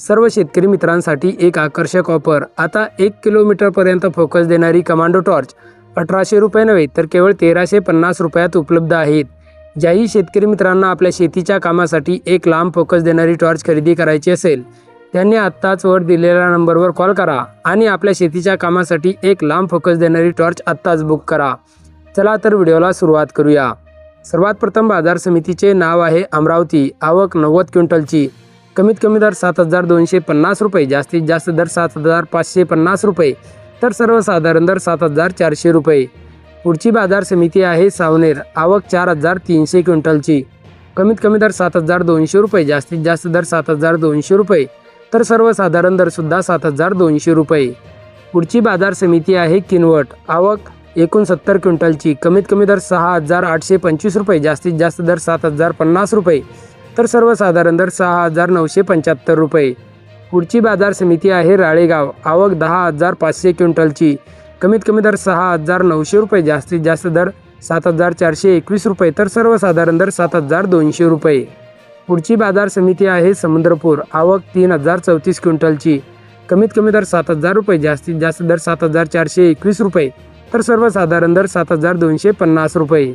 सर्व शेतकरी मित्रांसाठी एक आकर्षक ऑफर. आता एक किलोमीटरपर्यंत फोकस देणारी कमांडो टॉर्च अठराशे रुपये नव्हे तर केवळ तेराशे पन्नास रुपयात उपलब्ध आहेत. ज्याही शेतकरी मित्रांना आपल्या शेतीच्या कामासाठी एक लांब फोकस देणारी टॉर्च खरेदी करायची असेल त्यांनी आत्ताच वर दिलेल्या नंबरवर कॉल करा आणि आपल्या शेतीच्या कामासाठी एक लांब फोकस देणारी टॉर्च आत्ताच बुक करा. चला तर व्हिडिओला सुरुवात करूया. सर्वात प्रथम बाजार समितीचे नाव आहे अमरावती आवक नव्वद क्विंटलची. कमीत कमी दर सात हजार दोनशे पन्नास रुपये जास्तीत जास्त दर सात हजार पाचशे पन्नास रुपये तर सर्वसाधारण दर सात हजार चारशे रुपये. पुढची बाजार समिती आहे सावनेर आवक चार हजार तीनशे क्विंटलची. कमीत कमी दर सात हजार दोनशे रुपये जास्तीत जास्त दर सात हजार दोनशे रुपये तर सर्वसाधारण दरसुद्धा सात हजार दोनशे रुपये. पुढची बाजार समिती आहे किनवट आवक एकोणसत्तर क्विंटलची कमीत कमी दर सहा हजार आठशे पंचवीस रुपये जास्तीत जास्त दर सात हजार पन्नास रुपये तर सर्वसाधारण दर सहा हजार नऊशे पंच्याहत्तर रुपये. पुढची बाजार समिती आहे राळेगाव. आवक दहा हजार पाचशे क्विंटलची. कमीत कमी दर सहा हजार नऊशे रुपये. जास्तीत जास्त दर सात हजार चारशे एकवीस रुपये. तर सर्वसाधारण दर सात हजार दोनशे रुपये. पुढची बाजार समिती आहे समुद्रपूर. आवक तीन हजार चौतीस क्विंटलची. कमीत कमी दर सात हजार रुपये. जास्तीत जास्त दर सात हजार चारशे एकवीस रुपये. तर सर्वसाधारण दर सात हजार दोनशे पन्नास रुपये.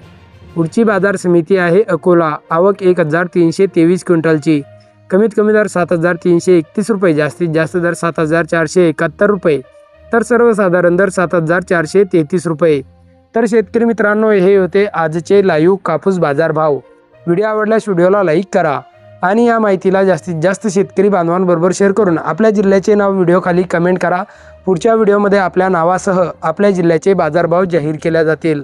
पुढची बाजार समिती आहे अकोला. आवक एक हजार तीनशे तेवीस क्विंटलची. कमीत कमी दर सात हजार तीनशे एकतीस रुपये जास्तीत जास्त दर सात हजार चारशे एकाहत्तर रुपये. तर सर्वसाधारण दर सात हजार चारशे तेहतीस रुपये. तर शेतकरी मित्रांनो हे होते आजचे लाईव्ह कापूस बाजार भाव व्हिडिओ आवडल्यास व्हिडिओला लाईक करा आणि या माहितीला जास्तीत जास्त शेतकरी बांधवांबरोबर शेअर करून आपल्या जिल्ह्याचे नाव व्हिडिओखाली कमेंट करा. पुढच्या व्हिडिओमध्ये आपल्या नावासह आपल्या जिल्ह्याचे बाजारभाव जाहीर केल्या जातील.